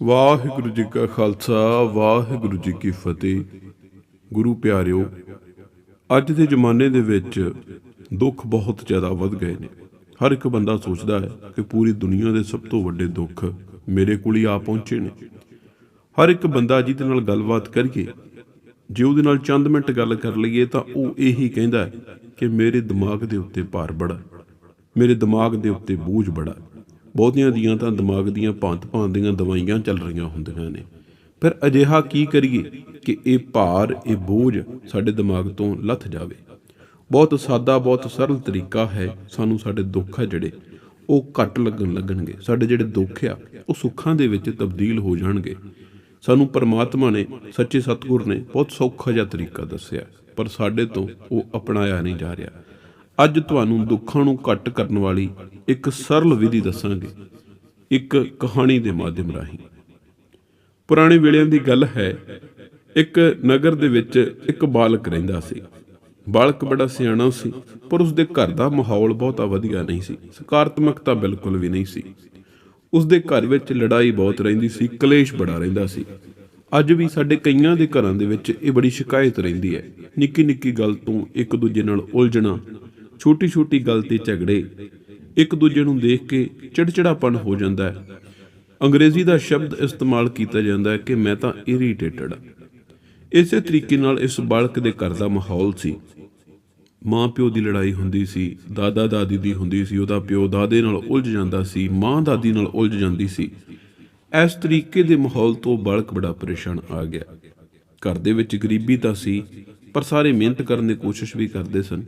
ਵਾਹਿਗੁਰੂ ਜੀ ਕਾ ਖਾਲਸਾ, ਵਾਹਿਗੁਰੂ ਜੀ ਕੀ ਫਤਿਹ। ਗੁਰੂ ਪਿਆਰਿਓ, ਅੱਜ ਦੇ ਜ਼ਮਾਨੇ ਦੇ ਵਿੱਚ ਦੁੱਖ ਬਹੁਤ ਜ਼ਿਆਦਾ ਵੱਧ ਗਏ ਨੇ। ਹਰ ਇੱਕ ਬੰਦਾ ਸੋਚਦਾ ਹੈ ਕਿ ਪੂਰੀ ਦੁਨੀਆ ਦੇ ਸਭ ਤੋਂ ਵੱਡੇ ਦੁੱਖ ਮੇਰੇ ਕੋਲ ਹੀ ਆ ਪਹੁੰਚੇ ਨੇ। ਹਰ ਇੱਕ ਬੰਦਾ ਜਿਹਦੇ ਨਾਲ ਗੱਲਬਾਤ ਕਰੀਏ, ਜੇ ਉਹਦੇ ਨਾਲ ਚੰਦ ਮਿੰਟ ਗੱਲ ਕਰ ਲਈਏ ਤਾਂ ਉਹ ਇਹੀ ਕਹਿੰਦਾ ਕਿ ਮੇਰੇ ਦਿਮਾਗ ਦੇ ਉੱਤੇ ਭਾਰ ਬੜਾ, ਮੇਰੇ ਦਿਮਾਗ ਦੇ ਉੱਤੇ ਬੋਝ ਬੜਾ। ਬਹੁਤਿਆਂ ਦੀਆਂ ਤਾਂ ਦਿਮਾਗ ਦੀਆਂ ਭਾਂਤ-ਭਾਂਤ ਦੀਆਂ ਦਵਾਈਆਂ ਚੱਲ ਰਹੀਆਂ ਹੁੰਦੀਆਂ ਨੇ। ਫਿਰ ਅਜਿਹਾ ਕੀ ਕਰੀਏ ਕਿ ਇਹ ਭਾਰ, ਇਹ ਬੋਝ ਸਾਡੇ ਦਿਮਾਗ ਤੋਂ ਲੱਥ ਜਾਵੇ? ਬਹੁਤ ਸਾਦਾ, ਬਹੁਤ ਸਰਲ ਤਰੀਕਾ ਹੈ ਸਾਨੂੰ ਸਾਡੇ ਦੁੱਖ ਆ ਜਿਹੜੇ, ਉਹ ਘੱਟ ਲੱਗਣ ਲੱਗਣਗੇ। ਸਾਡੇ ਜਿਹੜੇ ਦੁੱਖ ਆ, ਉਹ ਸੁੱਖਾਂ ਦੇ ਵਿੱਚ ਤਬਦੀਲ ਹੋ ਜਾਣਗੇ। ਸਾਨੂੰ ਪਰਮਾਤਮਾ ਨੇ, ਸੱਚੇ ਸਤਿਗੁਰ ਨੇ ਬਹੁਤ ਸੌਖਾ ਜਿਹਾ ਤਰੀਕਾ ਦੱਸਿਆ, ਪਰ ਸਾਡੇ ਤੋਂ ਉਹ ਅਪਣਾਇਆ ਨਹੀਂ ਜਾ ਰਿਹਾ। ਅੱਜ ਤੁਹਾਨੂੰ ਦੁੱਖਾਂ ਨੂੰ ਘੱਟ ਕਰਨ ਵਾਲੀ ਇੱਕ ਸਰਲ ਵਿਧੀ ਦੱਸਾਂਗੇ, ਇੱਕ ਕਹਾਣੀ ਦੇ ਮਾਧਿਅਮ ਰਾਹੀਂ। ਪੁਰਾਣੇ ਵੇਲਿਆਂ ਦੀ ਗੱਲ ਹੈ, ਇੱਕ ਨਗਰ ਦੇ ਵਿੱਚ ਇੱਕ ਬਾਲਕ ਰਹਿੰਦਾ ਸੀ। ਬਾਲਕ ਬੜਾ ਸਿਆਣਾ ਸੀ, ਪਰ ਉਸ ਦੇ ਘਰ ਦਾ ਮਾਹੌਲ ਬਹੁਤਾ ਵਧੀਆ ਨਹੀਂ ਸੀ, ਸਕਾਰਾਤਮਕਤਾ ਬਿਲਕੁਲ ਵੀ ਨਹੀਂ ਸੀ। ਉਸ ਦੇ ਘਰ ਵਿੱਚ ਲੜਾਈ ਬਹੁਤ ਰਹਿੰਦੀ ਸੀ, ਕਲੇਸ਼ ਬੜਾ ਰਹਿੰਦਾ ਸੀ। ਅੱਜ ਵੀ ਸਾਡੇ ਕਈਆਂ ਦੇ ਘਰਾਂ ਦੇ ਵਿੱਚ ਇਹ ਬੜੀ ਸ਼ਿਕਾਇਤ ਰਹਿੰਦੀ ਹੈ ਨਿੱਕੀ ਨਿੱਕੀ ਗੱਲ ਤੋਂ ਇੱਕ ਦੂਜੇ ਨਾਲ ਉਲਝਣਾ ਛੋਟੀ ਛੋਟੀ ਗੱਲ ਤੇ ਝਗੜੇ। ਇੱਕ ਦੂਜੇ ਨੂੰ ਦੇਖ ਕੇ ਚਿੜਚਿੜਾਪਨ ਹੋ ਜਾਂਦਾ ਹੈ। ਅੰਗਰੇਜ਼ੀ ਦਾ ਸ਼ਬਦ ਇਸਤੇਮਾਲ ਕੀਤਾ ਜਾਂਦਾ ਹੈ ਕਿ ਮੈਂ ਤਾਂ ਇਰੀਟੇਟਡ ਇਸੇ ਤਰੀਕੇ ਨਾਲ ਇਸ ਬਾਲਕ ਦੇ ਘਰ ਦਾ ਮਾਹੌਲ ਸੀ। ਮਾਂ ਪਿਓ ਦੀ ਲੜਾਈ ਹੁੰਦੀ ਸੀ ਦਾਦਾ ਦਾਦੀ ਦੀ ਹੁੰਦੀ ਸੀ, ਉਹਦਾ ਪਿਓ ਦਾਦੇ ਨਾਲ ਉਲਝ ਜਾਂਦਾ ਸੀ ਮਾਂ ਦਾਦੀ ਨਾਲ ਉਲਝ ਜਾਂਦੀ ਸੀ। ਇਸ ਤਰੀਕੇ ਦੇ ਮਾਹੌਲ ਤੋਂ ਬਾਲਕ ਬੜਾ ਪਰੇਸ਼ਾਨ ਆ ਗਿਆ। ਘਰ ਦੇ ਵਿੱਚ ਗਰੀਬੀ ਤਾਂ ਸੀ, ਪਰ ਸਾਰੇ ਮਿਹਨਤ ਕਰਨ ਦੀ ਕੋਸ਼ਿਸ਼ ਵੀ ਕਰਦੇ ਸਨ।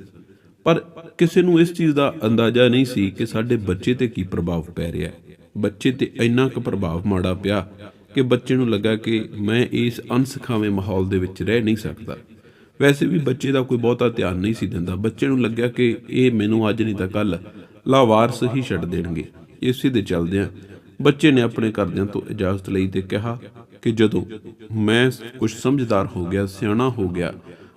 ਪਰ ਕਿਸੇ ਨੂੰ ਇਸ ਚੀਜ਼ ਦਾ ਅੰਦਾਜ਼ਾ ਨਹੀਂ ਸੀ ਕਿ ਸਾਡੇ ਬੱਚੇ ਤੇ ਕੀ ਪ੍ਰਭਾਵ ਪੈ ਰਿਹਾ ਹੈ। ਬੱਚੇ ਤੇ ਇੰਨਾ ਕੁ ਪ੍ਰਭਾਵ ਮਾੜਾ ਪਿਆ ਕਿ ਬੱਚੇ ਨੂੰ ਲੱਗਾ ਕਿ ਮੈਂ ਇਸ ਅਨਸਖਾਵੇਂ ਮਾਹੌਲ ਦੇ ਵਿੱਚ ਰਹਿ ਨਹੀਂ ਸਕਦਾ। ਵੈਸੇ ਵੀ ਬੱਚੇ ਦਾ ਕੋਈ ਬਹੁਤਾ ਧਿਆਨ ਨਹੀਂ ਸੀ ਦਿੰਦਾ। ਬੱਚੇ ਨੂੰ ਲੱਗਿਆ ਕਿ ਇਹ ਮੈਨੂੰ ਅੱਜ ਨਹੀਂ ਤਾਂ ਕੱਲ ਲਾਵਾਰਸ ਹੀ ਛੱਡ ਦੇਣਗੇ। ਇਸੇ ਦੇ ਚੱਲਦਿਆਂ ਬੱਚੇ ਨੇ ਆਪਣੇ ਘਰਦਿਆਂ ਤੋਂ ਇਜਾਜ਼ਤ ਲਈ ਤੇ ਕਿਹਾ ਕਿ ਜਦੋਂ ਮੈਂ ਕੁਝ ਸਮਝਦਾਰ ਹੋ ਗਿਆ, ਸਿਆਣਾ ਹੋ ਗਿਆ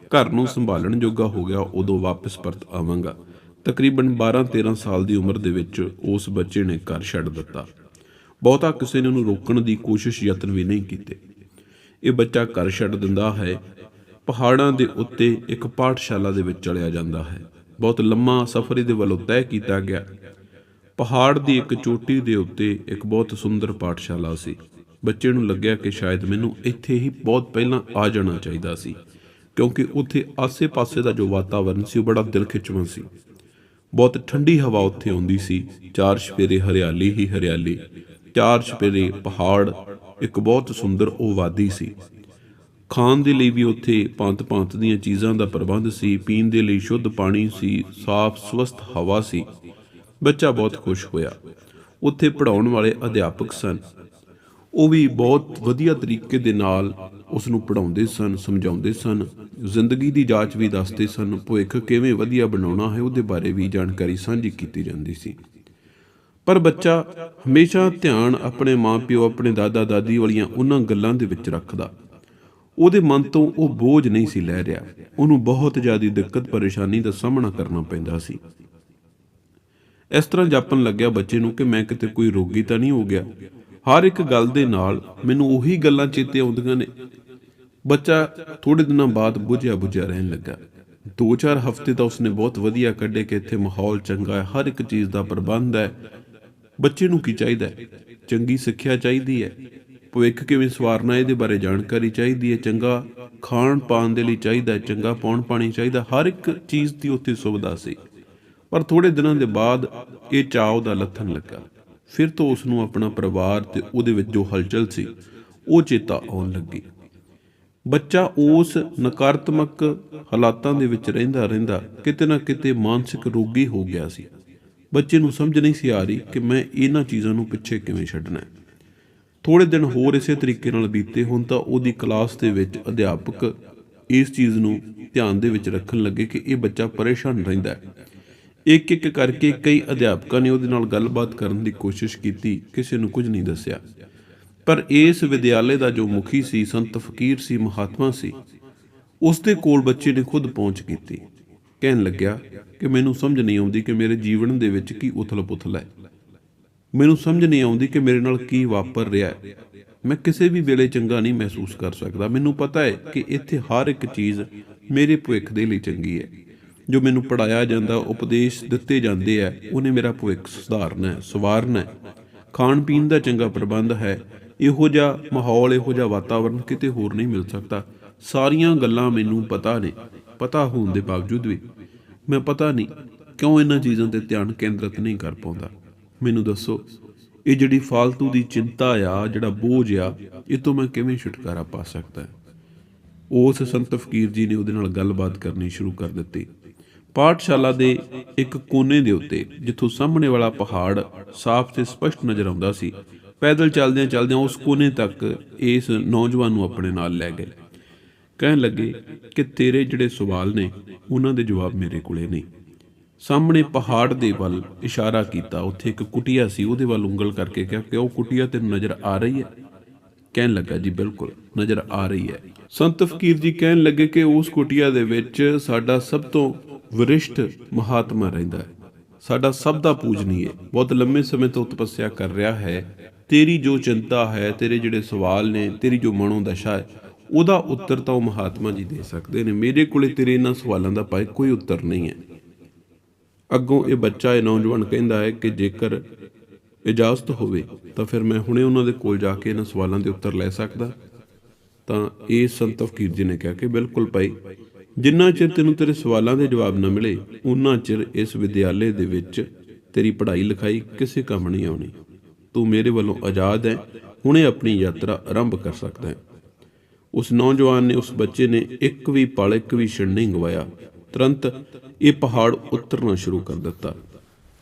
ਘਰ ਨੂੰ ਸੰਭਾਲਣ ਜੋਗਾ ਹੋ ਗਿਆ, ਉਦੋਂ ਵਾਪਸ ਪਰਤ ਆਵਾਂਗਾ। ਤਕਰੀਬਨ 12-13 ਸਾਲ ਦੀ ਉਮਰ ਦੇ ਵਿੱਚ ਉਸ ਬੱਚੇ ਨੇ ਘਰ ਛੱਡ ਦਿੱਤਾ। ਬਹੁਤਾ ਕਿਸੇ ਨੇ ਉਹਨੂੰ ਰੋਕਣ ਦੀ ਕੋਸ਼ਿਸ਼ ਯਤਨ ਵੀ ਨਹੀਂ ਕੀਤੇ। ਇਹ ਬੱਚਾ ਘਰ ਛੱਡ ਦਿੰਦਾ ਹੈ। ਪਹਾੜਾਂ ਦੇ ਉੱਤੇ ਇੱਕ ਪਾਠਸ਼ਾਲਾ ਦੇ ਵਿੱਚ ਚਲਿਆ ਜਾਂਦਾ ਹੈ। ਬਹੁਤ ਲੰਮਾ ਸਫ਼ਰ ਇਹਦੇ ਵੱਲੋਂ ਤੈਅ ਕੀਤਾ ਗਿਆ। ਪਹਾੜ ਦੀ ਇੱਕ ਚੋਟੀ ਦੇ ਉੱਤੇ ਇੱਕ ਬਹੁਤ ਸੁੰਦਰ ਪਾਠਸ਼ਾਲਾ ਸੀ। ਬੱਚੇ ਨੂੰ ਲੱਗਿਆ ਕਿ ਸ਼ਾਇਦ ਮੈਨੂੰ ਇੱਥੇ ਹੀ ਬਹੁਤ ਪਹਿਲਾਂ ਆ ਜਾਣਾ ਚਾਹੀਦਾ ਸੀ। ਕਿਉਂਕਿ ਉੱਥੇ ਆਸੇ-ਪਾਸੇ ਦਾ ਜੋ ਵਾਤਾਵਰਨ ਸੀ, ਉਹ ਬੜਾ ਦਿਲ ਖਿੱਚਵਾਂ ਸੀ। ਬਹੁਤ ਠੰਡੀ ਹਵਾ ਉੱਥੇ ਆਉਂਦੀ ਸੀ। ਚਾਰ ਛਪੇਰੇ ਹਰਿਆਲੀ ਹੀ ਹਰਿਆਲੀ, ਚਾਰ ਛਪੇਰੇ ਪਹਾੜ, ਇੱਕ ਬਹੁਤ ਸੁੰਦਰ ਉਹ ਵਾਦੀ ਸੀ। ਖਾਣ ਦੇ ਲਈ ਵੀ ਉੱਥੇ ਪੰਤ-ਪੰਤ ਦੀਆਂ ਚੀਜ਼ਾਂ ਦਾ ਪ੍ਰਬੰਧ ਸੀ, ਪੀਣ ਦੇ ਲਈ ਸ਼ੁੱਧ ਪਾਣੀ ਸੀ, ਸਾਫ਼, ਸਵਸਥ ਹਵਾ ਸੀ। ਬੱਚਾ ਬਹੁਤ ਖੁਸ਼ ਹੋਇਆ। ਉੱਥੇ ਪੜਾਉਣ ਵਾਲੇ ਅਧਿਆਪਕ ਸਨ। ਉਹ ਵੀ ਬਹੁਤ ਵਧੀਆ ਤਰੀਕੇ ਦੇ ਨਾਲ ਉਸ ਨੂੰ ਪੜਾਉਂਦੇ ਸਨ, ਸਮਝਾਉਂਦੇ ਸਨ, ਜ਼ਿੰਦਗੀ ਦੀ ਜਾਂਚ ਵੀ ਦੱਸਦੇ ਸਨ, ਭਵਿੱਖ ਕਿਵੇਂ ਵਧੀਆ ਬਣਾਉਣਾ ਹੈ ਉਹਦੇ ਬਾਰੇ ਵੀ ਜਾਣਕਾਰੀ ਸਾਂਝੀ ਕੀਤੀ ਜਾਂਦੀ ਸੀ। ਪਰ ਬੱਚਾ ਹਮੇਸ਼ਾ ਧਿਆਨ ਆਪਣੇ ਮਾਪਿਓ, ਆਪਣੇ ਦਾਦਾ, ਦਾਦੀ ਵਾਲੀਆਂ ਉਹਨਾਂ ਗੱਲਾਂ ਦੇ ਵਿੱਚ ਰੱਖਦਾ। ਉਹਦੇ ਮਨ ਤੋਂ ਉਹ ਬੋਝ ਨਹੀਂ ਸੀ ਲੈ ਰਿਹਾ। ਉਹਨੂੰ ਬਹੁਤ ਜ਼ਿਆਦਾ ਦਿੱਕਤ, ਪਰੇਸ਼ਾਨੀ ਦਾ ਸਾਹਮਣਾ ਕਰਨਾ ਪੈਂਦਾ ਸੀ। ਇਸ ਤਰ੍ਹਾਂ ਜਾਪਣ ਲੱਗਿਆ ਬੱਚੇ ਨੂੰ ਕਿ ਮੈਂ ਕਿਤੇ ਕੋਈ ਰੋਗੀ ਤਾਂ ਨਹੀਂ ਹੋ ਗਿਆ। ਹਰ ਇੱਕ ਗੱਲ ਦੇ ਨਾਲ ਮੈਨੂੰ ਉਹੀ ਗੱਲਾਂ ਚੇਤੇ ਆਉਂਦੀਆਂ ਨੇ। ਬੱਚਾ ਥੋੜੇ ਦਿਨਾਂ ਬਾਅਦ ਬੁਝਿਆ ਬੁਝਿਆ ਰਹਿਣ ਲੱਗਾ। 2-4 ਹਫ਼ਤੇ ਤਾਂ ਉਸਨੇ ਬਹੁਤ ਵਧੀਆ ਕੱਢੇ ਕਿ ਇੱਥੇ ਮਾਹੌਲ ਚੰਗਾ ਹੈ, ਹਰ ਇੱਕ ਚੀਜ਼ ਦਾ ਪ੍ਰਬੰਧ ਹੈ। ਬੱਚੇ ਨੂੰ ਕੀ ਚਾਹੀਦਾ ਹੈ? ਚੰਗੀ ਸਿੱਖਿਆ ਚਾਹੀਦੀ ਹੈ। ਭਵਿੱਖ ਕਿਵੇਂ ਸਵਾਰਨਾ ਇਹਦੇ ਬਾਰੇ ਜਾਣਕਾਰੀ ਚਾਹੀਦੀ ਹੈ। ਚੰਗਾ ਖਾਣ ਪਾਣ ਦੇ ਲਈ ਚਾਹੀਦਾ ਹੈ, ਚੰਗਾ ਪੌਣ ਪਾਣੀ ਚਾਹੀਦਾ, ਹਰ ਇੱਕ ਚੀਜ਼ ਦੀ ਉੱਥੇ ਸੁਵਿਧਾ ਸੀ। ਪਰ ਥੋੜੇ ਦਿਨਾਂ ਦੇ ਬਾਅਦ ਇਹ ਚਾਅ ਦਾ ਲੱਥਣ ਲੱਗਾ। ਫਿਰ ਤੋਂ ਉਸ ਨੂੰ ਆਪਣਾ ਪਰਿਵਾਰ ਤੇ ਉਹਦੇ ਵਿੱਚ ਜੋ ਹਲਚਲ ਸੀ, ਉਹ ਚੇਤਾ ਆਉਣ ਲੱਗੀ। ਬੱਚਾ ਉਸ ਨਕਾਰਾਤਮਕ ਹਾਲਾਤਾਂ ਦੇ ਵਿੱਚ ਰਹਿੰਦਾ ਰਹਿੰਦਾ ਕਿਤੇ ਨਾ ਕਿਤੇ ਮਾਨਸਿਕ ਰੋਗੀ ਹੋ ਗਿਆ ਸੀ। ਬੱਚੇ ਨੂੰ ਸਮਝ ਨਹੀਂ ਸੀ ਆ ਰਹੀ ਕਿ ਮੈਂ ਇਹਨਾਂ ਚੀਜ਼ਾਂ ਨੂੰ ਪਿੱਛੇ ਕਿਵੇਂ ਛੱਡਣਾ ਹੈ। ਥੋੜੇ ਦਿਨ ਹੋਰ ਇਸੇ ਤਰੀਕੇ ਨਾਲ ਬੀਤੇ ਹੁਣ ਤਾਂ ਉਹਦੀ ਕਲਾਸ ਦੇ ਵਿੱਚ ਅਧਿਆਪਕ ਇਸ ਚੀਜ਼ ਨੂੰ ਧਿਆਨ ਦੇ ਵਿੱਚ ਰੱਖਣ ਲੱਗੇ ਕਿ ਇਹ ਬੱਚਾ ਪਰੇਸ਼ਾਨ ਰਹਿੰਦਾ ਹੈ। ਇੱਕ ਇੱਕ ਕਰਕੇ ਕਈ ਅਧਿਆਪਕਾਂ ਨੇ ਉਹਦੇ ਨਾਲ ਗੱਲਬਾਤ ਕਰਨ ਦੀ ਕੋਸ਼ਿਸ਼ ਕੀਤੀ, ਕਿਸੇ ਨੂੰ ਕੁਝ ਨਹੀਂ ਦੱਸਿਆ। ਪਰ ਇਸ ਵਿਦਿਆਲੇ ਦਾ ਜੋ ਮੁਖੀ ਸੀ, ਸੰਤ ਫਕੀਰ ਸੀ, ਮਹਾਤਮਾ ਸੀ, ਉਸ ਦੇ ਕੋਲ ਬੱਚੇ ਨੇ ਖੁਦ ਪਹੁੰਚ ਕੀਤੀ। ਕਹਿਣ ਲੱਗਿਆ ਕਿ ਮੈਨੂੰ ਸਮਝ ਨਹੀਂ ਆਉਂਦੀ ਕਿ ਮੇਰੇ ਜੀਵਨ ਦੇ ਵਿੱਚ ਕੀ ਉਥਲ-ਪੁਥਲ ਹੈ। ਮੈਨੂੰ ਸਮਝ ਨਹੀਂ ਆਉਂਦੀ ਕਿ ਮੇਰੇ ਨਾਲ ਕੀ ਵਾਪਰ ਰਿਹਾ ਹੈ। ਮੈਂ ਕਿਸੇ ਵੀ ਵੇਲੇ ਚੰਗਾ ਨਹੀਂ ਮਹਿਸੂਸ ਕਰ ਸਕਦਾ। ਮੈਨੂੰ ਪਤਾ ਹੈ ਕਿ ਇੱਥੇ ਹਰ ਇੱਕ ਚੀਜ਼ ਮੇਰੇ ਭਵਿੱਖ ਦੇ ਲਈ ਚੰਗੀ ਹੈ। ਜੋ ਮੈਨੂੰ ਪੜਾਇਆ ਜਾਂਦਾ, ਉਪਦੇਸ਼ ਦਿੱਤੇ ਜਾਂਦੇ ਆ ਉਹਨੇ ਮੇਰਾ ਭਵਿੱਖ ਸੁਧਾਰਨਾ ਹੈ ਸਵਾਰਨਾ ਹੈ ਖਾਣ ਪੀਣ ਦਾ ਚੰਗਾ ਪ੍ਰਬੰਧ ਹੈ, ਇਹੋ ਜਿਹਾ ਮਾਹੌਲ, ਇਹੋ ਜਿਹਾ ਵਾਤਾਵਰਣ ਕਿਤੇ ਹੋਰ ਨਹੀਂ ਮਿਲ ਸਕਦਾ। ਸਾਰੀਆਂ ਗੱਲਾਂ ਮੈਨੂੰ ਪਤਾ ਨੇ, ਪਤਾ ਹੋਣ ਦੇ ਬਾਵਜੂਦ ਵੀ। ਮੈਂ ਪਤਾ ਨਹੀਂ ਕਿਉਂ ਇਹਨਾਂ ਚੀਜ਼ਾਂ ਤੇ ਧਿਆਨ ਕੇਂਦਰਿਤ ਨਹੀਂ ਕਰ ਪਾਉਂਦਾ। ਮੈਨੂੰ ਦੱਸੋ, ਇਹ ਜਿਹੜੀ ਫालतू ਦੀ ਚਿੰਤਾ ਆ, ਜਿਹੜਾ ਬੋਝ ਆ, ਇਹ ਤੋਂ ਮੈਂ ਕਿਵੇਂ ਛੁਟਕਾਰਾ ਪਾ ਸਕਦਾ ਉਸ ਸੰਤ ਫਕੀਰ ਜੀ ਨੇ ਉਹਦੇ ਨਾਲ ਗੱਲਬਾਤ ਕਰਨੀ ਸ਼ੁਰੂ ਕਰ ਦਿੱਤੀ। ਪਾਠਸ਼ਾਲਾ ਦੇ ਇੱਕ ਕੋਨੇ ਦੇ ਉੱਤੇ, ਜਿੱਥੋਂ ਸਾਹਮਣੇ ਵਾਲਾ ਪਹਾੜ ਸਾਫ਼ ਤੇ ਸਪਸ਼ਟ ਨਜ਼ਰ ਆਉਂਦਾ ਸੀ, ਪੈਦਲ ਚੱਲਦਿਆਂ ਚੱਲਦਿਆਂ ਉਸ ਕੋਨੇ ਤੱਕ ਇਸ ਨੌਜਵਾਨ ਨੂੰ ਆਪਣੇ ਨਾਲ ਲੈ ਗਏ। ਕਹਿਣ ਲੱਗੇ ਕਿ ਤੇਰੇ ਜਿਹੜੇ ਸਵਾਲ ਨੇ, ਉਹਨਾਂ ਦੇ ਜਵਾਬ ਮੇਰੇ ਕੋਲੇ ਨਹੀਂ ਸਾਹਮਣੇ ਪਹਾੜ ਦੇ ਵੱਲ ਇਸ਼ਾਰਾ ਕੀਤਾ, ਉੱਥੇ ਇੱਕ ਕੁਟਿਆ ਸੀ, ਉਹਦੇ ਵੱਲ ਉਂਗਲ ਕਰਕੇ ਕਿਹਾ ਕਿ ਉਹ ਕੁਟਿਆ ਤੈਨੂੰ ਨਜ਼ਰ ਆ ਰਹੀ ਹੈ। ਕਹਿਣ ਲੱਗਾ, ਜੀ ਬਿਲਕੁਲ, ਨਜ਼ਰ ਆ ਰਹੀ ਹੈ। ਸੰਤ ਫਕੀਰ ਜੀ ਕਹਿਣ ਲੱਗੇ ਕਿ ਉਸ ਕੁਟੀਆ ਦੇ ਵਿੱਚ ਸਾਡਾ ਸਭ ਤੋਂ ਵਰਿਸ਼ਠ ਮਹਾਤਮਾ ਰਹਿੰਦਾ ਹੈ। ਸਾਡਾ ਸਭ ਦਾ ਪੂਜਨੀਏ, ਬਹੁਤ ਲੰਮੇ ਸਮੇਂ ਤੋਂ ਤਪੱਸਿਆ ਕਰ ਰਿਹਾ ਹੈ। ਤੇਰੀ ਜੋ ਚਿੰਤਾ ਹੈ, ਤੇਰੇ ਜਿਹੜੇ ਸਵਾਲ ਨੇ, ਤੇਰੀ ਜੋ ਮਨੋ ਦਸ਼ਾ ਹੈ, ਉਹਦਾ ਉੱਤਰ ਤਾਂ ਉਹ ਮਹਾਤਮਾ ਜੀ ਦੇ ਸਕਦੇ ਨੇ। ਮੇਰੇ ਕੋਲੇ ਤੇਰੇ ਇਹਨਾਂ ਸਵਾਲਾਂ ਦਾ ਭਾਈ ਕੋਈ ਉੱਤਰ ਨਹੀਂ ਹੈ। ਅੱਗੋਂ ਇਹ ਬੱਚਾ, ਇਹ ਨੌਜਵਾਨ ਕਹਿੰਦਾ ਹੈ ਕਿ ਜੇਕਰ ਇਜਾਜ਼ਤ ਹੋਵੇ, ਤਾਂ ਫਿਰ ਮੈਂ ਹੁਣੇ ਉਹਨਾਂ ਦੇ ਕੋਲ ਜਾ ਕੇ ਇਹਨਾਂ ਸਵਾਲਾਂ ਦੇ ਉੱਤਰ ਲੈ ਸਕਦਾ। ਤਾਂ ਇਹ ਸੰਤ ਫਕੀਰ ਜੀ ਨੇ ਕਿਹਾ ਕਿ ਬਿਲਕੁਲ ਭਾਈ, ਜਿੰਨਾ ਚਿਰ ਤੈਨੂੰ ਤੇਰੇ ਸਵਾਲਾਂ ਦੇ ਜਵਾਬ ਨਾ ਮਿਲੇ ਉਨਾ ਚਿਰ ਇਸ ਵਿਦਿਆਲੇ ਦੇ ਵਿੱਚ ਤੇਰੀ ਪੜ੍ਹਾਈ ਲਿਖਾਈ ਕਿਸੇ ਕੰਮ ਨਹੀਂ ਆਉਣੀ। ਤੂੰ ਮੇਰੇ ਵੱਲੋਂ ਆਜ਼ਾਦ ਹੈ, ਹੁਣੇ ਆਪਣੀ ਯਾਤਰਾ ਆਰੰਭ ਕਰ ਸਕਦਾ ਹੈ। ਉਸ ਨੌਜਵਾਨ ਨੇ, ਉਸ ਬੱਚੇ ਨੇ ਇੱਕ ਵੀ ਪਲ, ਇੱਕ ਵੀ ਛਿਣ ਨਹੀਂ ਗਵਾਇਆ। ਤੁਰੰਤ ਇਹ ਪਹਾੜ ਉਤਰਨਾ ਸ਼ੁਰੂ ਕਰ ਦਿੱਤਾ।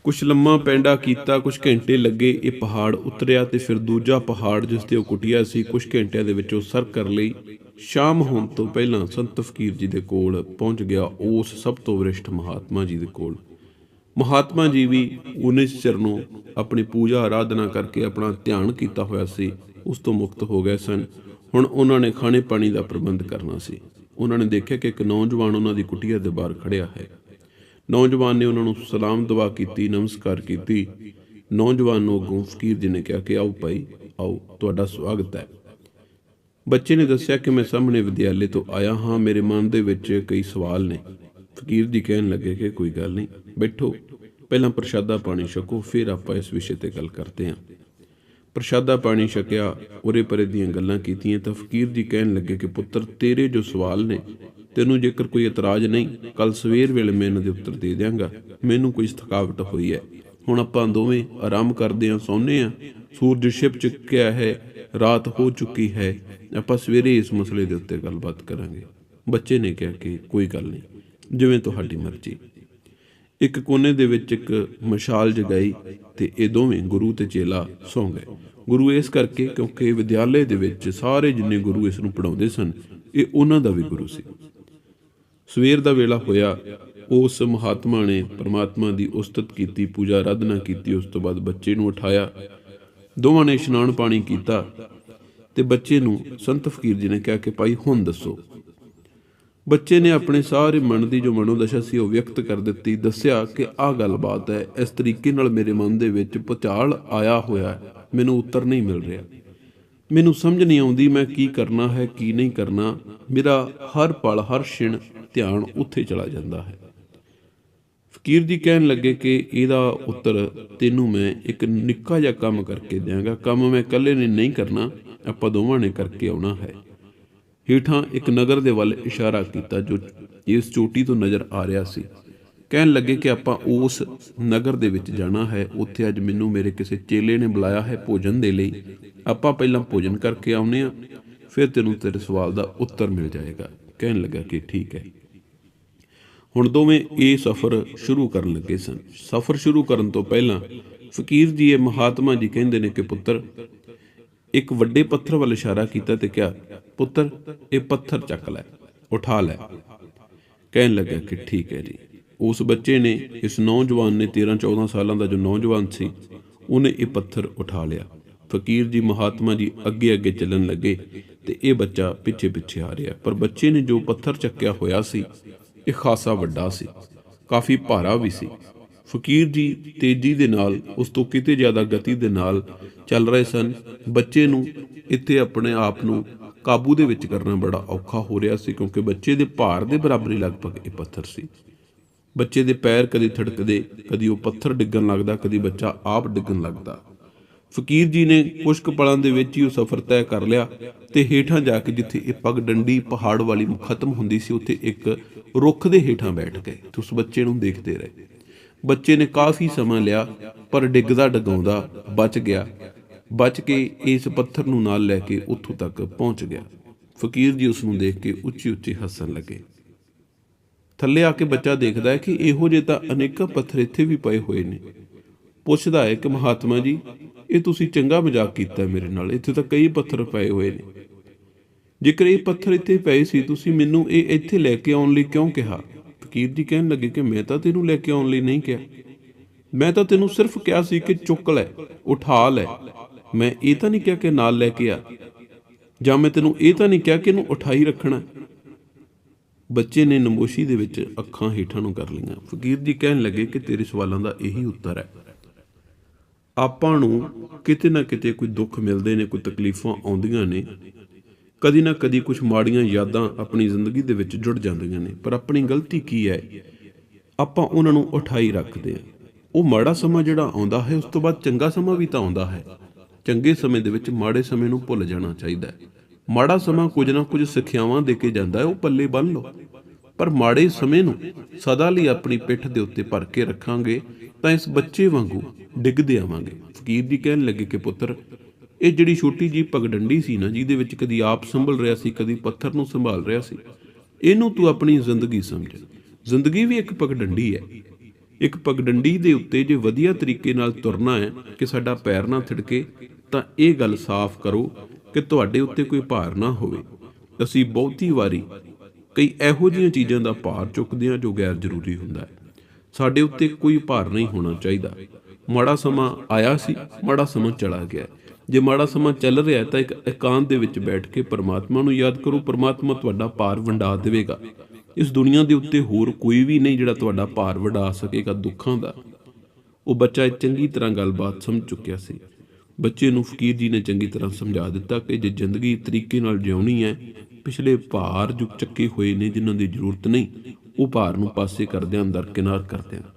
ਕੁਛ ਲੰਮਾ ਪੈਂਡਾ ਕੀਤਾ, ਕੁਛ ਘੰਟੇ ਲੱਗੇ, ਇਹ ਪਹਾੜ ਉਤਰਿਆ ਤੇ ਫਿਰ ਦੂਜਾ ਪਹਾੜ ਜਿਸ ਤੇ ਉਹ ਕੁਟਿਆ ਸੀ, ਕੁਛ ਘੰਟਿਆਂ ਦੇ ਵਿੱਚ ਉਹ ਸਰ ਕਰ ਲਈ। ਸ਼ਾਮ ਹੋਣ ਤੋਂ ਪਹਿਲਾਂ ਸੰਤ ਫਕੀਰ ਜੀ ਦੇ ਕੋਲ ਪਹੁੰਚ ਗਿਆ ਉਸ ਸਭ ਤੋਂ ਵਰਿਸ਼ਠ ਮਹਾਤਮਾ ਜੀ ਦੇ ਕੋਲ। ਮਹਾਤਮਾ ਜੀ ਵੀ ਉਹਨੇ ਚਿਰ ਨੂੰ ਆਪਣੀ ਪੂਜਾ ਆਰਾਧਨਾ ਕਰਕੇ ਆਪਣਾ ਧਿਆਨ ਕੀਤਾ ਹੋਇਆ ਸੀ, ਉਸ ਤੋਂ ਮੁਕਤ ਹੋ ਗਏ ਸਨ। ਹੁਣ ਉਹਨਾਂ ਨੇ ਖਾਣੇ ਪਾਣੀ ਦਾ ਪ੍ਰਬੰਧ ਕਰਨਾ ਸੀ। ਉਹਨਾਂ ਨੇ ਦੇਖਿਆ ਕਿ ਇੱਕ ਨੌਜਵਾਨ ਉਹਨਾਂ ਦੀ ਕੁਟੀਆ ਦੇ ਬਾਹਰ ਖੜਿਆ ਹੈ। ਨੌਜਵਾਨ ਨੇ ਉਹਨਾਂ ਨੂੰ ਸਲਾਮ ਦੁਆ ਕੀਤੀ, ਨਮਸਕਾਰ ਕੀਤੀ। ਨੌਜਵਾਨ ਨੂੰ ਅੱਗੋਂ ਫਕੀਰ ਜੀ ਨੇ ਕਿਹਾ ਕਿ ਆਓ ਭਾਈ, ਆਓ, ਤੁਹਾਡਾ ਸਵਾਗਤ ਹੈ। ਬੱਚੇ ਨੇ ਦੱਸਿਆ ਕਿ ਮੈਂ ਸਾਹਮਣੇ ਵਿਦਿਆਲੇ ਤੋਂ ਆਇਆ ਹਾਂ, ਮੇਰੇ ਮਨ ਦੇ ਵਿੱਚ ਕਈ ਸਵਾਲ ਨੇ। ਫਕੀਰ ਜੀ ਕਹਿਣ ਲੱਗੇ ਕਿ ਕੋਈ ਗੱਲ ਨਹੀਂ, ਬੈਠੋ। ਪਹਿਲਾਂ ਪ੍ਰਸ਼ਾਦਾ ਪਾਣੀ ਛਕੋ, ਫਿਰ ਆਪਾਂ ਇਸ ਵਿਸ਼ੇ ਤੇ ਗੱਲ ਕਰਦੇ ਹਾਂ। ਪ੍ਰਸ਼ਾਦਾ ਪਾਣੀ ਛਕਿਆ, ਉਰੇ ਪਰੇ ਦੀਆਂ ਗੱਲਾਂ ਕੀਤੀਆਂ ਤਾਂ ਫਕੀਰ ਜੀ ਕਹਿਣ ਲੱਗੇ ਕਿ ਪੁੱਤਰ, ਤੇਰੇ ਜੋ ਸਵਾਲ ਨੇ, ਤੈਨੂੰ ਜੇਕਰ ਕੋਈ ਇਤਰਾਜ਼ ਨਹੀਂ ਕੱਲ ਸਵੇਰ ਵੇਲੇ ਮੈਂ ਇਹਨਾਂ ਦੇ ਉੱਤਰ ਦੇ ਦਿਆਂਗਾ। ਮੈਨੂੰ ਕੋਈ ਥਕਾਵਟ ਹੋਈ ਹੈ। ਹੁਣ ਆਪਾਂ ਦੋਵੇਂ ਆਰਾਮ ਕਰਦੇ ਹਾਂ, ਸੌਂਦੇ ਹਾਂ। ਸੂਰਜ ਛਿਪ ਚੁੱਕਿਆ ਹੈ, ਰਾਤ ਹੋ ਚੁੱਕੀ ਹੈ। ਆਪਾਂ ਸਵੇਰੇ ਇਸ ਮਸਲੇ ਦੇ ਉੱਤੇ ਗੱਲਬਾਤ ਕਰਾਂਗੇ। ਬੱਚੇ ਨੇ ਕਿਹਾ ਕਿ ਕੋਈ ਗੱਲ ਨਹੀਂ, ਜਿਵੇਂ ਤੁਹਾਡੀ ਮਰਜ਼ੀ। ਇੱਕ ਕੋਨੇ ਦੇ ਵਿੱਚ ਇੱਕ ਮਸ਼ਾਲ ਜਗਾਈ ਤੇ ਇਹ ਦੋਵੇਂ ਗੁਰੂ ਤੇ ਚੇਲਾ ਸੌਂ ਗਏ। ਗੁਰੂ ਇਸ ਕਰਕੇ ਕਿਉਂਕਿ ਵਿਦਿਆਲੇ ਦੇ ਵਿੱਚ ਸਾਰੇ ਜਿੰਨੇ ਗੁਰੂ ਇਸ ਨੂੰ ਪੜਾਉਂਦੇ ਸਨ, ਇਹ ਉਹਨਾਂ ਦਾ ਵੀ ਗੁਰੂ ਸੀ। ਸਵੇਰ ਦਾ ਵੇਲਾ ਹੋਇਆ, ਉਸ ਮਹਾਤਮਾ ਨੇ ਪ੍ਰਮਾਤਮਾ ਦੀ ਉਸਤਤ ਕੀਤੀ, ਪੂਜਾ ਆਰਾਧਨਾ ਕੀਤੀ, ਉਸ ਤੋਂ ਬਾਅਦ ਬੱਚੇ ਨੂੰ ਉਠਾਇਆ। ਦੋਵਾਂ ਨੇ ਇਸ਼ਨਾਨ ਪਾਣੀ ਕੀਤਾ ਤੇ ਬੱਚੇ ਨੂੰ ਸੰਤ ਫਕੀਰ ਜੀ ਨੇ ਕਿਹਾ ਕਿ ਭਾਈ ਹੁਣ ਦੱਸੋ ਬੱਚੇ ਨੇ ਆਪਣੇ ਸਾਰੇ ਮਨ ਦੀ ਜੋ ਮਨੋਦਸ਼ਾ ਸੀ ਉਹ ਵਿਅਕਤ ਕਰ ਦਿੱਤੀ, ਦੱਸਿਆ ਕਿ ਆਹ ਗੱਲਬਾਤ ਹੈ। ਇਸ ਤਰੀਕੇ ਨਾਲ ਮੇਰੇ ਮਨ ਦੇ ਵਿੱਚ ਪਚਾਲ ਆਇਆ ਹੋਇਆ ਹੈ। ਮੈਨੂੰ ਉੱਤਰ ਨਹੀਂ ਮਿਲ ਰਿਹਾ। ਮੈਨੂੰ ਸਮਝ ਨਹੀਂ ਆਉਂਦੀ ਮੈਂ ਕੀ ਕਰਨਾ ਹੈ, ਕੀ ਨਹੀਂ ਕਰਨਾ। ਮੇਰਾ ਹਰ ਪਲ, ਹਰ ਛਿਣ ਧਿਆਨ ਉੱਥੇ ਚਲਾ ਜਾਂਦਾ ਹੈ। ਫਕੀਰ ਜੀ ਕਹਿਣ ਲੱਗੇ ਕਿ ਇਹਦਾ ਉੱਤਰ ਤੈਨੂੰ ਮੈਂ ਇੱਕ ਨਿੱਕਾ ਜਿਹਾ ਕੰਮ ਕਰਕੇ ਦਿਆਂਗਾ। ਕੰਮ ਮੈਂ ਇਕੱਲੇ ਨੇ ਨਹੀਂ ਕਰਨਾ, ਆਪਾਂ ਦੋਵਾਂ ਨੇ ਕਰਕੇ ਆਉਣਾ ਹੈ। ਹੇਠਾਂ ਇੱਕ ਨਗਰ ਦੇ ਵੱਲ ਇਸ਼ਾਰਾ ਕੀਤਾ ਜੋ ਇਸ ਚੋਟੀ ਤੋਂ ਨਜ਼ਰ ਆ ਰਿਹਾ ਸੀ। ਕਹਿਣ ਲੱਗੇ ਕਿ ਆਪਾਂ ਉਸ ਨਗਰ ਦੇ ਵਿੱਚ ਜਾਣਾ ਹੈ। ਉੱਥੇ ਅੱਜ ਮੈਨੂੰ ਮੇਰੇ ਕਿਸੇ ਚੇਲੇ ਨੇ ਬੁਲਾਇਆ ਹੈ ਭੋਜਨ ਦੇ ਲਈ। ਆਪਾਂ ਪਹਿਲਾਂ ਭੋਜਨ ਕਰਕੇ ਆਉਨੇ ਆ ਫਿਰ ਤੈਨੂੰ ਤੇਰੇ ਸਵਾਲ ਦਾ ਉੱਤਰ ਮਿਲ ਜਾਏਗਾ। ਕਹਿਣ ਲੱਗਾ ਕਿ ਠੀਕ ਹੈ। ਹੁਣ ਦੋਵੇਂ ਇਹ ਸਫ਼ਰ ਸ਼ੁਰੂ ਕਰਨ ਲੱਗੇ ਸਨ। ਸਫ਼ਰ ਸ਼ੁਰੂ ਕਰਨ ਤੋਂ ਪਹਿਲਾਂ ਫਕੀਰ ਜੀ ਇਹ ਮਹਾਤਮਾ ਜੀ ਕਹਿੰਦੇ ਨੇ ਕਿ ਪੁੱਤਰ, ਇੱਕ ਵੱਡੇ ਪੱਥਰ ਵੱਲ ਇਸ਼ਾਰਾ ਕੀਤਾ ਤੇ ਕਿਹਾ ਪੁੱਤਰ, ਇਹ ਪੱਥਰ ਚੱਕ ਲੈ, ਉਠਾ ਲੈ। ਕਹਿਣ ਲੱਗਾ ਕਿ ਠੀਕ ਹੈ ਜੀ। ਉਸ ਬੱਚੇ ਨੇ ਇਸ ਨੌਜਵਾਨ ਨੇ 13 14 ਸਾਲਾਂ ਦਾ ਜੋ ਨੌਜਵਾਨ ਸੀ, ਉਹਨੇ ਇਹ ਪੱਥਰ ਉਠਾ ਲਿਆ। ਫਕੀਰ ਜੀ, ਮਹਾਤਮਾ ਜੀ ਅੱਗੇ ਅੱਗੇ ਚੱਲਣ ਲੱਗੇ ਤੇ ਇਹ ਬੱਚਾ ਪਿੱਛੇ ਪਿੱਛੇ ਆ ਰਿਹਾ। ਪਰ ਬੱਚੇ ਨੇ ਜੋ ਪੱਥਰ ਚੱਕਿਆ ਹੋਇਆ ਸੀ, ਇਹ ਖਾਸਾ ਵੱਡਾ ਸੀ, ਕਾਫੀ ਭਾਰਾ ਵੀ ਸੀ। ਫਕੀਰ ਜੀ ਤੇਜ਼ੀ ਦੇ ਨਾਲ, ਉਸ ਤੋਂ ਕਿਤੇ ਜ਼ਿਆਦਾ ਗਤੀ ਦੇ ਨਾਲ ਚੱਲ ਰਹੇ ਸਨ। ਬੱਚੇ ਨੂੰ ਇੱਥੇ ਆਪਣੇ ਆਪ ਨੂੰ ਕਾਬੂ ਦੇ ਵਿੱਚ ਕਰਨਾ ਬੜਾ ਔਖਾ ਹੋ ਰਿਹਾ ਸੀ ਕਿਉਂਕਿ ਬੱਚੇ ਦੇ ਭਾਰ ਦੇ ਬਰਾਬਰ ਲਗਭਗ ਇਹ ਪੱਥਰ ਸੀ। ਬੱਚੇ ਦੇ ਪੈਰ ਕਦੀ ਥੜਕਦੇ, ਕਦੀ ਉਹ ਪੱਥਰ ਡਿੱਗਣ ਲੱਗਦਾ, ਕਦੀ ਬੱਚਾ ਆਪ ਡਿੱਗਣ ਲੱਗਦਾ। ਫਕੀਰ ਜੀ ਨੇ ਕੁਝ ਪਲਾਂ ਦੇ ਵਿੱਚ ਹੀ ਉਹ ਸਫ਼ਰ ਤੈਅ ਕਰ ਲਿਆ ਤੇ ਹੇਠਾਂ ਜਾ ਕੇ ਜਿੱਥੇ ਇਹ ਪਗ ਡੰਡੀ ਪਹਾੜ ਵਾਲੀ ਖਤਮ ਹੁੰਦੀ ਸੀ, ਉੱਥੇ ਇੱਕ ਰੁੱਖ ਦੇ ਹੇਠਾਂ ਬੈਠ ਗਏ ਤੇ ਉਸ ਬੱਚੇ ਨੂੰ ਦੇਖਦੇ ਰਹੇ। ਬੱਚੇ ਨੇ ਕਾਫੀ ਸਮਾਂ ਲਿਆ, ਪਰ ਡਿੱਗਦਾ ਡਗਾਉਂਦਾ ਬਚ ਗਿਆ। ਬਚ ਕੇ ਇਸ ਪੱਥਰ ਨੂੰ ਨਾਲ ਲੈ ਕੇ ਉੱਥੋਂ ਤੱਕ ਪਹੁੰਚ ਗਿਆ। ਫਕੀਰ ਜੀ ਉਸ ਨੂੰ ਦੇਖ ਕੇ ਉੱਚੀ ਉੱਚੀ ਹੱਸਣ ਲੱਗੇ। ਥੱਲੇ ਆ ਕੇ ਬੱਚਾ ਦੇਖਦਾ ਹੈ ਕਿ ਇਹੋ ਜਿਹੇ ਤਾਂ ਅਨੇਕਾਂ ਪੱਥਰ ਇੱਥੇ ਵੀ ਪਏ ਹੋਏ ਨੇ। ਪੁੱਛਦਾ ਹੈ ਕਿ ਮਹਾਤਮਾ ਜੀ, ਇਹ ਤੁਸੀਂ ਚੰਗਾ ਮਜ਼ਾਕ ਕੀਤਾ ਮੇਰੇ ਨਾਲ, ਇੱਥੇ ਤਾਂ ਕਈ ਪੱਥਰ ਪਏ ਹੋਏ ਨੇ। ਜੇਕਰ ਇਹ ਪੱਥਰ ਇੱਥੇ ਪਏ ਸੀ, ਤੁਸੀਂ ਮੈਨੂੰ ਇਹ ਇੱਥੇ ਲੈ ਕੇ ਆਉਣ ਲਈ ਕਿਉਂ ਕਿਹਾ? ਫਕੀਰ ਜੀ ਕਹਿਣ ਲੱਗੇ ਕਿ ਮੈਂ ਤਾਂ ਤੈਨੂੰ ਲੈ ਕੇ ਆਉਣ ਲਈ ਨਹੀਂ ਕਿਹਾ। ਮੈਂ ਤਾਂ ਤੈਨੂੰ ਸਿਰਫ ਕਿਹਾ ਸੀ ਕਿ ਚੁੱਕ ਲੈ, ਉਠਾ ਲੈ। ਮੈਂ ਇਹ ਤਾਂ ਨਹੀਂ ਕਿਹਾ ਕਿ ਨਾਲ ਲੈ ਕੇ ਆ, ਜਾਂ ਮੈਂ ਤੈਨੂੰ ਇਹ ਤਾਂ ਨਹੀਂ ਕਿਹਾ ਕਿ ਇਹਨੂੰ ਉਠਾਈ ਰੱਖਣਾ। ਬੱਚੇ ਨੇ ਨਮੋਸ਼ੀ ਦੇ ਵਿੱਚ ਅੱਖਾਂ ਹੇਠਾਂ ਨੂੰ ਕਰ ਲਈਆਂ। ਫਕੀਰ ਜੀ ਕਹਿਣ ਲੱਗੇ ਕਿ ਤੇਰੇ ਸਵਾਲਾਂ ਦਾ ਇਹੀ ਉੱਤਰ ਹੈ। ਆਪਾਂ ਨੂੰ ਕਿਤੇ ਨਾ ਕਿਤੇ ਕੋਈ ਦੁੱਖ ਮਿਲਦੇ ਨੇ, ਕੋਈ ਤਕਲੀਫਾਂ ਆਉਂਦੀਆਂ ਨੇ। ਕਦੀ ਨਾ ਕਦੀ ਕੁਝ ਮਾੜੀਆਂ ਯਾਦਾਂ ਆਪਣੀ ਜ਼ਿੰਦਗੀ ਦੇ ਵਿੱਚ ਜੁੜ ਜਾਂਦੀਆਂ ਨੇ। ਪਰ ਆਪਣੀ ਗਲਤੀ ਕੀ ਹੈ? ਆਪਾਂ ਉਹਨਾਂ ਨੂੰ ਉਠਾਈ ਰੱਖਦੇ ਹਾਂ। ਉਹ ਮਾੜਾ ਸਮਾਂ ਜਿਹੜਾ ਆਉਂਦਾ ਹੈ, ਉਸ ਤੋਂ ਬਾਅਦ ਚੰਗਾ ਸਮਾਂ ਵੀ ਤਾਂ ਆਉਂਦਾ ਹੈ। ਚੰਗੇ ਸਮੇਂ ਦੇ ਵਿੱਚ ਮਾੜੇ ਸਮੇਂ ਨੂੰ ਭੁੱਲ ਜਾਣਾ ਚਾਹੀਦਾ ਹੈ। ਮਾੜਾ ਸਮਾਂ ਕੁਝ ਨਾ ਕੁਝ ਸਿੱਖਿਆਵਾਂ ਦੇ ਕੇ ਜਾਂਦਾ ਹੈ, ਉਹ ਪੱਲੇ ਬੰਨ ਲਓ। ਪਰ ਮਾੜੇ ਸਮੇਂ ਨੂੰ ਸਦਾ ਲਈ ਆਪਣੀ ਪਿੱਠ ਦੇ ਉੱਤੇ ਭਰ ਕੇ ਰੱਖਾਂਗੇ, ਤਾਂ ਇਸ ਬੱਚੇ ਵਾਂਗੂ ਡਿੱਗਦੇ ਆਵਾਂਗੇ। ਫਕੀਰ ਜੀ ਕਹਿਣ ਲੱਗੇ ਕਿ ਪੁੱਤਰ, ਇਹ ਜਿਹੜੀ ਛੋਟੀ ਜੀ ਪਗਡੰਡੀ ਸੀ ਨਾ, ਜਿਹਦੇ ਵਿੱਚ ਕਦੀ ਆਪ ਸੰਭਲ ਰਿਹਾ ਸੀ, ਕਦੀ ਪੱਥਰ ਨੂੰ ਸੰਭਾਲ ਰਿਹਾ ਸੀ, ਇਹਨੂੰ ਤੂੰ ਆਪਣੀ ਜ਼ਿੰਦਗੀ ਸਮਝ। ਜ਼ਿੰਦਗੀ ਵੀ ਇੱਕ ਪਗਡੰਡੀ ਹੈ। ਇੱਕ ਪਗਡੰਡੀ ਦੇ ਉੱਤੇ ਜੇ ਵਧੀਆ ਤਰੀਕੇ ਨਾਲ ਤੁਰਨਾ ਹੈ, ਕਿ ਸਾਡਾ ਪੈਰ ਨਾ ਥਿੜਕੇ ਤਾਂ ਇਹ ਗੱਲ ਸਾਫ਼ ਕਰੋ ਕਿ ਤੁਹਾਡੇ ਉੱਤੇ ਕੋਈ ਭਾਰ ਨਾ ਹੋਵੇ। ਅਸੀਂ ਬਹੁਤੀ ਵਾਰੀ ਕਈ ਇਹੋ ਜਿਹੀਆਂ ਚੀਜ਼ਾਂ ਦਾ ਭਾਰ ਚੁੱਕਦੇ ਹਾਂ ਜੋ ਗੈਰ ਜ਼ਰੂਰੀ ਹੁੰਦਾ ਹੈ। ਸਾਡੇ ਉੱਤੇ ਕੋਈ ਭਾਰ ਨਹੀਂ ਹੋਣਾ ਚਾਹੀਦਾ। ਮਾੜਾ ਸਮਾਂ ਆਇਆ ਸੀ, ਮਾੜਾ ਸਮਾਂ ਚਲਾ ਗਿਆ। ਜੇ ਮਾੜਾ ਸਮਾਂ ਚੱਲ ਰਿਹਾ ਤਾਂ ਇੱਕ ਇਕਾਂਤ ਦੇ ਵਿੱਚ ਬੈਠ ਕੇ ਪਰਮਾਤਮਾ ਨੂੰ ਯਾਦ ਕਰੋ, ਪਰਮਾਤਮਾ ਤੁਹਾਡਾ ਭਾਰ ਵੰਡਾ ਦੇਵੇਗਾ। ਇਸ ਦੁਨੀਆ ਦੇ ਉੱਤੇ ਹੋਰ ਕੋਈ ਵੀ ਨਹੀਂ ਜਿਹੜਾ ਤੁਹਾਡਾ ਭਾਰ ਵੰਡਾ ਸਕੇਗਾ ਦੁੱਖਾਂ ਦਾ। ਉਹ ਬੱਚਾ ਇਹ ਚੰਗੀ ਤਰ੍ਹਾਂ ਗੱਲਬਾਤ ਸਮਝ ਚੁੱਕਿਆ ਸੀ। ਬੱਚੇ ਨੂੰ ਫਕੀਰ ਜੀ ਨੇ ਚੰਗੀ ਤਰ੍ਹਾਂ ਸਮਝਾ ਦਿੱਤਾ ਕਿ ਜੇ ਜ਼ਿੰਦਗੀ ਤਰੀਕੇ ਨਾਲ ਜਿਉਣੀ ਹੈ, ਪਿਛਲੇ ਭਾਰ ਜੋ ਚੱਕੇ ਹੋਏ ਨੇ ਜਿਨ੍ਹਾਂ ਦੀ ਜ਼ਰੂਰਤ ਨਹੀਂ, ਉਹ ਭਾਰ ਨੂੰ ਪਾਸੇ ਕਰਦਿਆਂ ਅੰਦਰ ਦਰਕਿਨਾਰ ਕਰਦਿਆਂ।